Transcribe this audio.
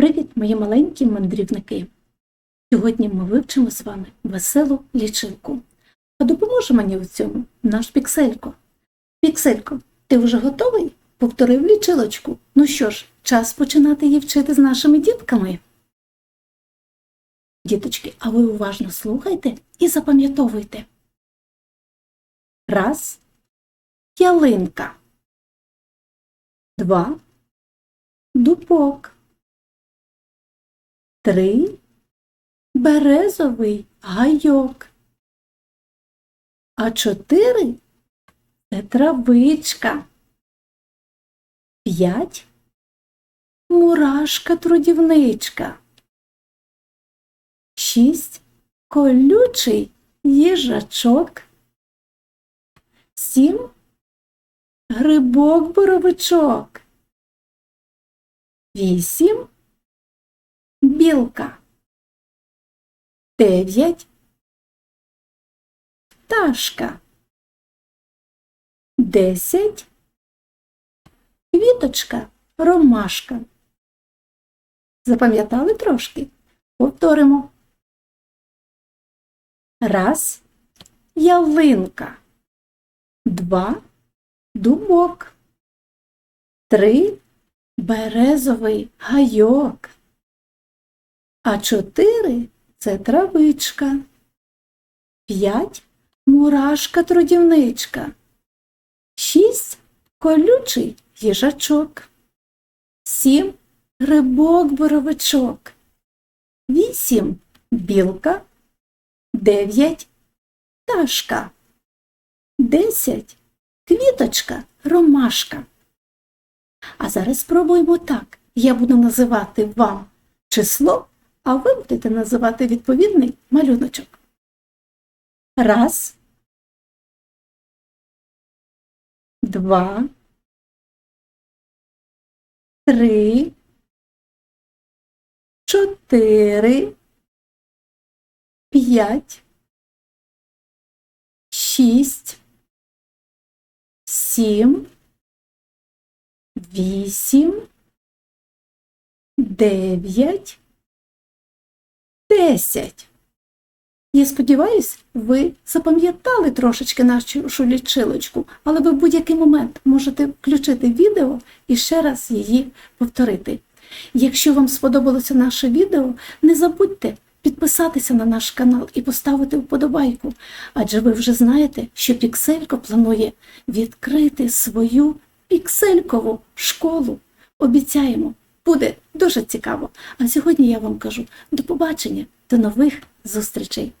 Привіт, мої маленькі мандрівники! Сьогодні ми вивчимо з вами веселу лічилку. А допоможе мені у цьому наш пікселько. Пікселько, ти вже готовий? Повторив лічилочку. Ну що ж, час починати її вчити з нашими дітками. Діточки, а ви уважно слухайте і запам'ятовуйте. Раз. Ялинка. Два. Дубок. Три. Березовий гайок. А чотири це травичка. П'ять. Мурашка трудівничка. Шість. Колючий їжачок. Сім. Грибок боровичок. Вісім. Білка. Дев'ять. Пташка. Десять. Квіточка. Ромашка. Запам'ятали трошки? Повторимо. Раз. Ялинка. Два. Дубок. Три. Березовий гайок. А чотири це травичка. П'ять мурашка трудівничка. Шість колючий їжачок. Сім грибок боровичок. Вісім білка. Дев'ять пташка. Десять квіточка ромашка. А зараз спробуємо так. Я буду називати вам число, а ви будете називати відповідний малюночок. Раз, два, три, чотири, п'ять, шість, сім, вісім, дев'ять, десять. Я сподіваюсь, ви запам'ятали трошечки нашу лічилочку, але ви в будь-який момент можете включити відео і ще раз її повторити. Якщо вам сподобалося наше відео, не забудьте підписатися на наш канал і поставити вподобайку, адже ви вже знаєте, що Пікселько планує відкрити свою пікселькову школу. Обіцяємо, буде дуже цікаво. А сьогодні я вам кажу до побачення, до нових зустрічей!